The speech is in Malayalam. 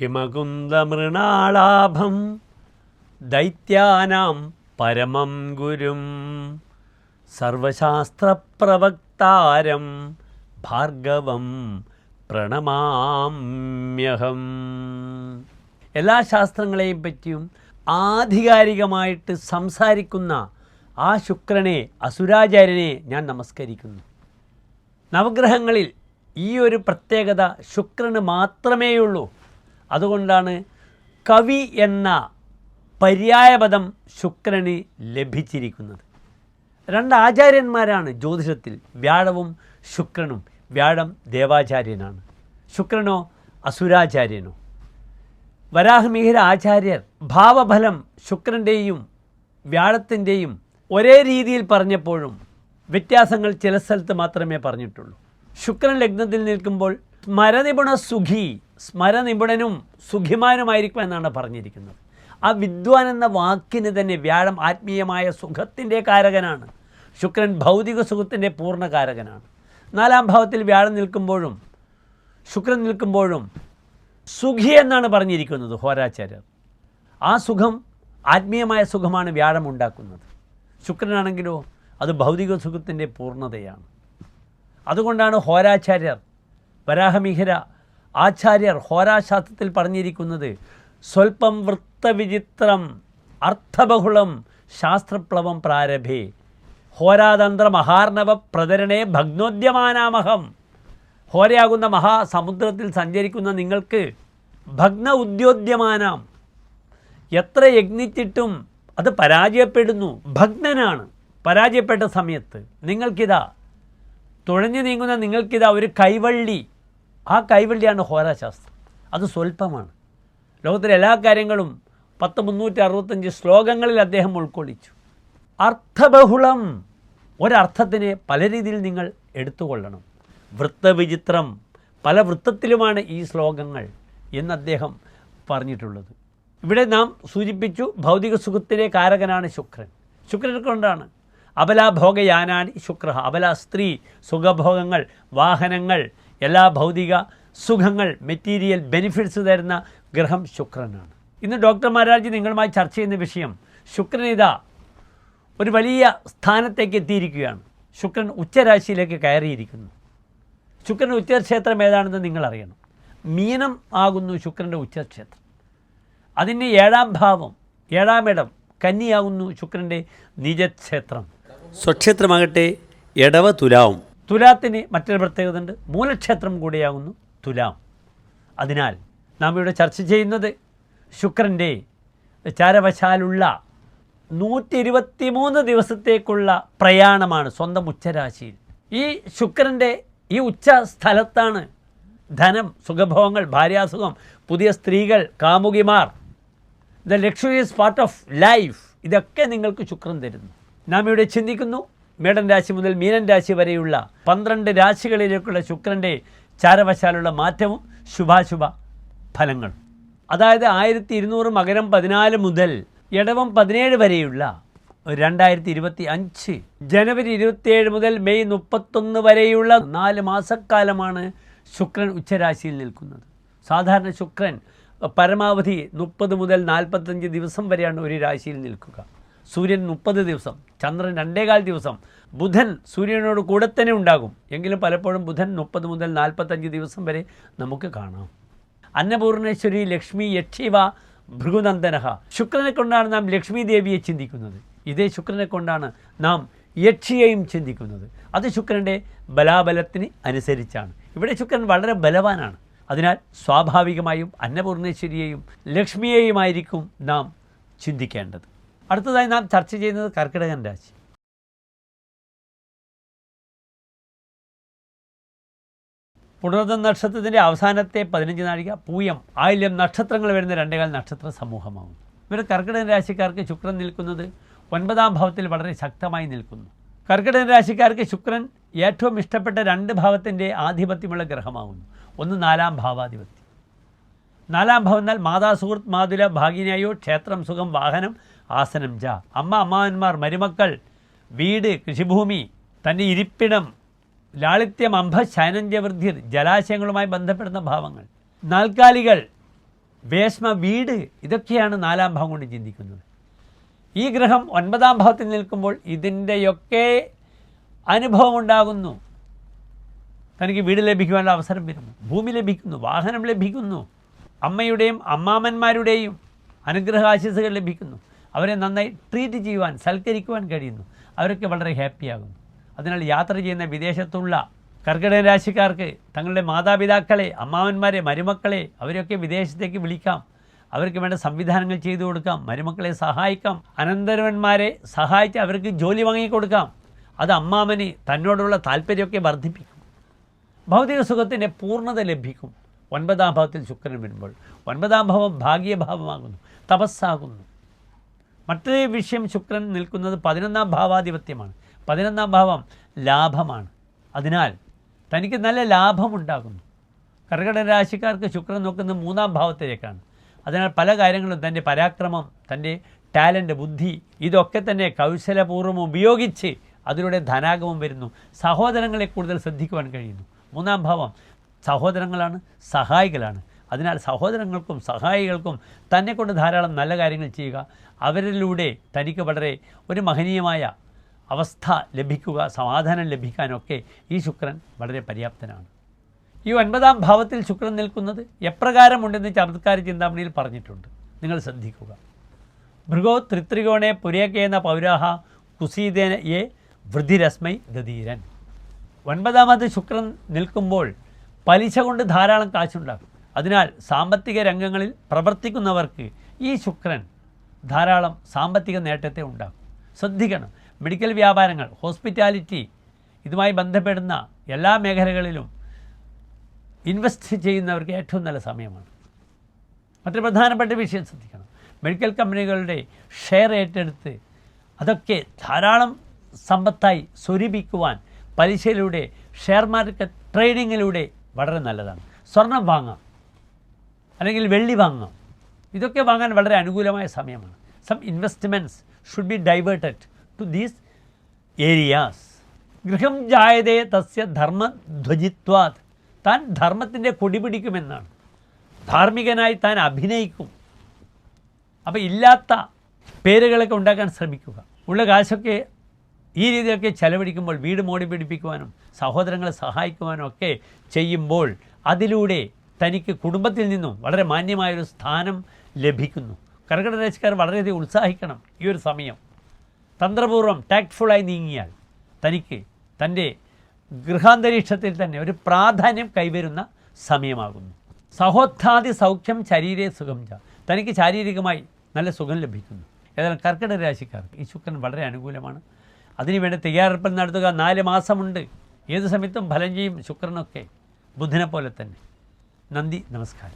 ഹിമകുന്ദമൃണാളാഭം ദൈത്യാനാം പരമം ഗുരും. സർവശാസ്ത്രപ്രവക്താരം ഭാർഗവം പ്രണമാമ്യഹം. എല്ലാ ശാസ്ത്രങ്ങളെയും പറ്റിയും ആധികാരികമായിട്ട് സംസാരിക്കുന്ന ആ ശുക്രനെ അസുരാചാര്യനെ ഞാൻ നമസ്കരിക്കുന്നു. നവഗ്രഹങ്ങളിൽ ഈ ഒരു പ്രത്യേകത ശുക്രന് മാത്രമേയുള്ളൂ. അതുകൊണ്ടാണ് കവി എന്ന പര്യായപദം ശുക്രന് ലഭിച്ചിരിക്കുന്നത്. രണ്ട് ആചാര്യന്മാരാണ് ജ്യോതിഷത്തിൽ വ്യാഴവും ശുക്രനും. വ്യാഴം ദേവാചാര്യനാണ്. ശുക്രനോ അസുരാചാര്യനോ. വരാഹമിഹിര ആചാര്യർ ഭാവഫലം ശുക്രന്റെയും വ്യാഴത്തിന്റെയും ഒരേ രീതിയിൽ പറഞ്ഞപ്പോഴും വ്യത്യാസങ്ങൾ ചില സ്ഥലത്ത് മാത്രമേ പറഞ്ഞിട്ടുള്ളൂ. ശുക്രൻ ലഗ്നത്തിൽ നിൽക്കുമ്പോൾ മരനിപുണ സുഖി സ്മരനിപുണനും സുഖിമാനുമായിരിക്കും എന്നാണ് പറഞ്ഞിരിക്കുന്നത്. ആ വിദ്വാൻ എന്ന വാക്കിന് തന്നെ വ്യാഴം ആത്മീയമായ സുഖത്തിന്റെ കാരകനാണ്. ശുക്രൻ ഭൗതിക സുഖത്തിന്റെ പൂർണകാരകനാണ് നാലാം ഭാവത്തിൽ വ്യാഴം നിൽക്കുമ്പോഴും ശുക്രൻ നിൽക്കുമ്പോഴും സുഖി എന്നാണ് പറഞ്ഞിരിക്കുന്നത് ഹോരാചാര്യർ. ആ സുഖം ആത്മീയമായ സുഖമാണ് വ്യാഴം ഉണ്ടാക്കുന്നത്. ശുക്രനാണെങ്കിലോ അത് ഭൗതിക സുഖത്തിന്റെ പൂർണതയാണ്. അതുകൊണ്ടാണ് ഹോരാചാര്യർ വരാഹമിഹിര ആചാര്യർ ഹോരാശാസ്ത്രത്തിൽ പറഞ്ഞിരിക്കുന്നത് സ്വൽപ്പം വൃത്തവിചിത്രം അർത്ഥബഹുളം ശാസ്ത്രപ്ലവം പ്രാരഭേ. ഹോരാതന്ത്ര മഹാർണവ പ്രതരണേ ഭഗ്നോദ്യമാനാമഹം. ഹോരയാകുന്ന മഹാസമുദ്രത്തിൽ സഞ്ചരിക്കുന്ന നിങ്ങൾക്ക് ഭഗ്ന ഉദ്യോദ്യമാനാം. എത്ര യജ്ഞിച്ചിട്ടും അത് പരാജയപ്പെടുന്നു. ഭഗ്നനാണ് പരാജയപ്പെട്ട സമയത്ത്. നിങ്ങൾക്കിതാ തുഴഞ്ഞു നീങ്ങുന്ന നിങ്ങൾക്കിതാ ഒരു കൈവള്ളി ആ കൈവള്ളിയാണ് ഹോരാശാസ്ത്രം അത് സ്വല്പമാണ്. ലോകത്തിലെ എല്ലാ കാര്യങ്ങളും പത്ത് മുന്നൂറ്റി അറുപത്തഞ്ച് ശ്ലോകങ്ങളിൽ അദ്ദേഹം ഉൾക്കൊള്ളിച്ചു. അർത്ഥബഹുളം ഒരർത്ഥത്തിനെ പല രീതിയിൽ നിങ്ങൾ എടുത്തുകൊള്ളണം. വൃത്തവിചിത്രം പല വൃത്തത്തിലുമാണ് ഈ ശ്ലോകങ്ങൾ എന്ന് അദ്ദേഹം പറഞ്ഞിട്ടുള്ളത്. ഇവിടെ നാം സൂചിപ്പിച്ചു ഭൗതിക സുഖത്തിലെ കാരകനാണ് ശുക്രൻ. ശുക്രൻ കൊണ്ടാണ് അബലാഭോഗയാനാനി ശുക്ര. അബല സ്ത്രീ സുഖഭോഗങ്ങൾ വാഹനങ്ങൾ എല്ലാ ഭൗതിക സുഖങ്ങൾ മെറ്റീരിയൽ ബെനിഫിറ്റ്സ് തരുന്ന ഗ്രഹം ശുക്രനാണ്. ഇന്ന് ഡോക്ടർ മഹാരാജ് നിങ്ങളുമായി ചർച്ച ചെയ്യുന്ന വിഷയം ശുക്രനിത ഒരു വലിയ സ്ഥാനത്തേക്ക് എത്തിയിരിക്കുകയാണ്. ശുക്രൻ ഉച്ചരാശിയിലേക്ക് കയറിയിരിക്കുന്നു. ശുക്രന്റെ ഉച്ചക്ഷേത്രം ഏതാണെന്ന് നിങ്ങളറിയണം. മീനം ആകുന്നു ശുക്രന്റെ ഉച്ചക്ഷേത്രം. അതിന്റെ ഏഴാം ഭാവം ഏഴാം ഇടം കന്നിയാകുന്നു ശുക്രന്റെ നിജക്ഷേത്രം. സ്വക്ഷേത്രമാകട്ടെ ഇടവ തുലാവും തുലാത്തിന് മറ്റൊരു പ്രത്യേകത ഉണ്ട് മൂലക്ഷേത്രം കൂടിയാകുന്നു തുലാം. അതിനാൽ നാം ഇവിടെ ചർച്ച ചെയ്യുന്നത് ശുക്രന്റെ ചാരവശാലുള്ള നൂറ്റി ഇരുപത്തി മൂന്ന് ദിവസത്തേക്കുള്ള പ്രയാണമാണ് സ്വന്തം ഉച്ചരാശിയിൽ. ഈ ശുക്രന്റെ ഈ ഉച്ച സ്ഥലത്താണ് ധനം സുഖഭോഗങ്ങൾ ഭാര്യാസുഖം പുതിയ സ്ത്രീകൾ കാമുകിമാർ. The luxurious part of life ഇതൊക്കെ നിങ്ങൾക്ക് ശുക്രൻ തരുന്നു. നാം ഇവിടെ ചിന്തിക്കുന്നു മേടൻ രാശി മുതൽ മീനൻ രാശി വരെയുള്ള പന്ത്രണ്ട് രാശികളിലേക്കുള്ള ശുക്രന്റെ ചാരവശാലുള്ള മാറ്റവും ശുഭാശുഭ ഫലങ്ങൾ. അതായത് ആയിരത്തി ഇരുന്നൂറ് മകരം പതിനാല് മുതൽ ഇടവം പതിനേഴ് വരെയുള്ള രണ്ടായിരത്തി ഇരുപത്തി അഞ്ച് ജനുവരി ഇരുപത്തിയേഴ് മുതൽ മെയ് മുപ്പത്തൊന്ന് വരെയുള്ള നാല് മാസക്കാലമാണ് ശുക്രൻ ഉച്ചരാശിയിൽ നിൽക്കുന്നത്. സാധാരണ ശുക്രൻ പരമാവധി മുപ്പത് മുതൽ നാൽപ്പത്തഞ്ച് ദിവസം വരെയാണ് ഒരു രാശിയിൽ നിൽക്കുക. സൂര്യൻ മുപ്പത് ദിവസം ചന്ദ്രൻ രണ്ടേകാൽ ദിവസം ബുധൻ സൂര്യനോട് കൂടെ തന്നെ ഉണ്ടാകും. എങ്കിലും പലപ്പോഴും ബുധൻ മുപ്പത് മുതൽ നാൽപ്പത്തഞ്ച് ദിവസം വരെ നമുക്ക് കാണാം. അന്നപൂർണേശ്വരി ലക്ഷ്മി യക്ഷിവ ഭൃഗുനന്ദനഹ. ശുക്രനെ കൊണ്ടാണ് നാം ലക്ഷ്മി ദേവിയെ ചിന്തിക്കുന്നത്. ഇതേ ശുക്രനെ കൊണ്ടാണ് നാം യക്ഷിയെയും ചിന്തിക്കുന്നത്. അത് ശുക്രന്റെ ബലാബലത്തിന് അനുസരിച്ചാണ്. ഇവിടെ ശുക്രൻ വളരെ ബലവാനാണ്. അതിനാൽ സ്വാഭാവികമായും അന്നപൂർണേശ്വരിയെയും ലക്ഷ്മിയെയുമായിരിക്കും നാം ചിന്തിക്കേണ്ടത്. അടുത്തതായി നാം ചർച്ച ചെയ്യുന്നത് കർക്കിടകൻ രാശി. പുണർദം നക്ഷത്രത്തിന്റെ അവസാനത്തെ പതിനഞ്ച് നാഴിക പൂയം ആയില്യം നക്ഷത്രങ്ങൾ വരുന്ന രണ്ടേകാൽ നക്ഷത്ര സമൂഹമാകുന്നു. ഇവർ കർക്കിടകൻ രാശിക്കാർക്ക് ശുക്രൻ നിൽക്കുന്നത് ഒൻപതാം ഭാവത്തിൽ വളരെ ശക്തമായി നിൽക്കുന്നു. കർക്കിടകൻ രാശിക്കാർക്ക് ശുക്രൻ ഏറ്റവും ഇഷ്ടപ്പെട്ട രണ്ട് ഭാവത്തിന്റെ ആധിപത്യമുള്ള ഗ്രഹമാകുന്നു. ഒന്ന് നാലാം ഭാവാധിപത്യം. നാലാം ഭാവം എന്നാൽ മാതാ സുഹൃത്ത് മാതുല ഭാഗിനിയായോ ക്ഷേത്രം സുഖം വാഹനം ആസനം ജ. അമ്മ അമ്മാവന്മാർ മരുമക്കൾ വീട് കൃഷിഭൂമി തന്റെ ഇരിപ്പിടം ലാളിത്യം അംഭ ശൈനന്ദ്യവൃദ്ധി ജലാശയങ്ങളുമായി ബന്ധപ്പെടുന്ന ഭാവങ്ങൾ. നാൽക്കാലികൾ വേഷ്മ വീട് ഇതൊക്കെയാണ് നാലാം ഭാവം കൊണ്ട് ചിന്തിക്കുന്നത്. ഈ ഗ്രഹം ഒൻപതാം ഭാവത്തിൽ നിൽക്കുമ്പോൾ ഇതിന്റെയൊക്കെ അനുഭവം ഉണ്ടാകുന്നു. തനിക്ക് വീട് ലഭിക്കുവാനുള്ള അവസരം വരുന്നു. ഭൂമി ലഭിക്കുന്നു വാഹനം ലഭിക്കുന്നു. അമ്മയുടെയും അമ്മാമന്മാരുടെയും അനുഗ്രഹാശിസുകൾ ലഭിക്കുന്നു. അവരെ നന്നായി ട്രീറ്റ് ചെയ്യുവാൻ സൽക്കരിക്കുവാൻ കഴിയുന്നു. അവരൊക്കെ വളരെ ഹാപ്പിയാകുന്നു അതിനാൽ യാത്ര ചെയ്യുന്ന വിദേശത്തുള്ള കർക്കിടക രാശിക്കാർക്ക് തങ്ങളുടെ മാതാപിതാക്കളെ അമ്മാവന്മാരെ മരുമക്കളെ അവരെയൊക്കെ വിദേശത്തേക്ക് വിളിക്കാം. അവർക്ക് വേണ്ട സംവിധാനങ്ങൾ ചെയ്തു കൊടുക്കാം. മരുമക്കളെ സഹായിക്കാം. അനന്തരവന്മാരെ സഹായിച്ച് അവർക്ക് ജോലി വാങ്ങിക്കൊടുക്കാം. അത് അമ്മാമന് തന്നോടുള്ള താല്പര്യമൊക്കെ വർദ്ധിപ്പിക്കും. ഭൗതിക സുഖത്തിന്റെ പൂർണത ലഭിക്കും. ഒൻപതാം ഭാവത്തിൽ ശുക്രൻ വരുമ്പോൾ. ഒൻപതാം ഭാവം ഭാഗ്യഭാവമാകുന്നു. തപസ്സാകുന്നു. മറ്റൊരു വിഷയം ശുക്രൻ നിൽക്കുന്നത് പതിനൊന്നാം ഭാവാധിപത്യമാണ്. പതിനൊന്നാം ഭാവം ലാഭമാണ്. അതിനാൽ തനിക്ക് നല്ല ലാഭമുണ്ടാകുന്നു. കർക്കിടക രാശിക്കാർക്ക് ശുക്രൻ നോക്കുന്നത് മൂന്നാം ഭാവത്തിലേക്കാണ്. അതിനാൽ പല കാര്യങ്ങളും തന്റെ പരാക്രമം തന്റെ ടാലന്റ് ബുദ്ധി ഇതൊക്കെ തന്നെ കൗശലപൂർവം ഉപയോഗിച്ച് അതിലൂടെ ധനാഗമം വരുന്നു. സഹോദരങ്ങളെ കൂടുതൽ ശ്രദ്ധിക്കുവാൻ കഴിയുന്നു. മൂന്നാം ഭാവം സഹോദരങ്ങളാണ് സഹായികളാണ്. അതിനാൽ സഹോദരങ്ങൾക്കും സഹായികൾക്കും തന്നെക്കൊണ്ട് ധാരാളം നല്ല കാര്യങ്ങൾ ചെയ്യുക. അവരിലൂടെ തനിക്ക് വളരെ ഒരു മഹനീയമായ അവസ്ഥ ലഭിക്കുക സമാധാനം ലഭിക്കാനൊക്കെ ഈ ശുക്രൻ വളരെ പര്യാപ്തനാണ്. ഈ ഒൻപതാം ഭാവത്തിൽ ശുക്രൻ നിൽക്കുന്നത് എപ്രകാരമുണ്ടെന്ന് ചമത്കാര ചിന്താമണിയിൽ പറഞ്ഞിട്ടുണ്ട്. നിങ്ങൾ ശ്രദ്ധിക്കുക. ഭൃഗോ ത്രിത്രികോണെ പുരേക്കേന പൗരാഹ കുസീതേന എ വൃദ്ധിരസ്മൈ ഗതീരൻ ഒൻപതാമത് ശുക്രൻ നിൽക്കുമ്പോൾ പലിശ കൊണ്ട് ധാരാളം കാശുണ്ടാകും അതിനാൽ സാമ്പത്തിക രംഗങ്ങളിൽ പ്രവർത്തിക്കുന്നവർക്ക് ഈ ശുക്രൻ ധാരാളം സാമ്പത്തിക നേട്ടത്തെ ഉണ്ടാക്കും. ശ്രദ്ധിക്കണം. മെഡിക്കൽ വ്യാപാരങ്ങൾ ഹോസ്പിറ്റാലിറ്റി ഇതുമായി ബന്ധപ്പെടുന്ന എല്ലാ മേഖലകളിലും ഇൻവെസ്റ്റ് ചെയ്യുന്നവർക്ക് ഏറ്റവും നല്ല സമയമാണ്. മറ്റൊരു പ്രധാനപ്പെട്ട വിഷയം ശ്രദ്ധിക്കണം. മെഡിക്കൽ കമ്പനികളുടെ ഷെയർ ഏറ്റെടുത്ത് അതൊക്കെ ധാരാളം സമ്പത്തായി സ്വരൂപിക്കുവാൻ പലിശയിലൂടെ ഷെയർ മാർക്കറ്റ് ട്രേഡിങ്ങിലൂടെ വളരെ നല്ലതാണ്. സ്വർണം വാങ്ങാം. അല്ലെങ്കിൽ വെള്ളി വാങ്ങാം. ഇതൊക്കെ വാങ്ങാൻ വളരെ അനുകൂലമായ സമയമാണ്. Some investments should be diverted to these areas ഗൃഹം ജായതേ തസ്യ ധർമ്മ ധർമ്മധ്വജിത്വാത് താൻ ധർമ്മത്തിന്റെ കൊടി പിടിക്കുമെന്നാണ്. ധാർമ്മികനായി താൻ അഭിനയിക്കും. അപ്പോൾ ഇല്ലാത്ത പേരുകളൊക്കെ ഉണ്ടാക്കാൻ ശ്രമിക്കുക. ഉള്ള കാശൊക്കെ ഈ രീതിയിലൊക്കെ ചെലവഴിക്കുമ്പോൾ വീട് മോടി പിടിപ്പിക്കുവാനും സഹോദരങ്ങളെ സഹായിക്കുവാനും ഒക്കെ ചെയ്യുമ്പോൾ അതിലൂടെ തനിക്ക് കുടുംബത്തിൽ നിന്നും വളരെ മാന്യമായൊരു സ്ഥാനം ലഭിക്കുന്നു. കർക്കിടരാശിക്കാർ വളരെയധികം ഉത്സാഹിക്കണം ഈ ഒരു സമയം. തന്ത്രപൂർവം ടാക്ട്ഫുള്ളായി നീങ്ങിയാൽ തനിക്ക് തന്റെ ഗൃഹാന്തരീക്ഷത്തിൽ തന്നെ ഒരു പ്രാധാന്യം കൈവരുന്ന സമയമാകുന്നു. സഹോത്ഥാതി സൗഖ്യം ശരീര സുഖം ച. തനിക്ക് ശാരീരികമായി നല്ല സുഖം ലഭിക്കുന്നു. ഏതായാലും കർക്കിടക രാശിക്കാർക്ക് ഈ ശുക്രൻ വളരെ അനുകൂലമാണ്. അതിനുവേണ്ടി തയ്യാറെടുപ്പ് നടത്തുക നാല് മാസമുണ്ട്. ഏത് സമയത്തും ഫലം ചെയ്യും ശുക്രനൊക്കെ. ബുധനെ പോലെ തന്നെ. नंदी नमस्कार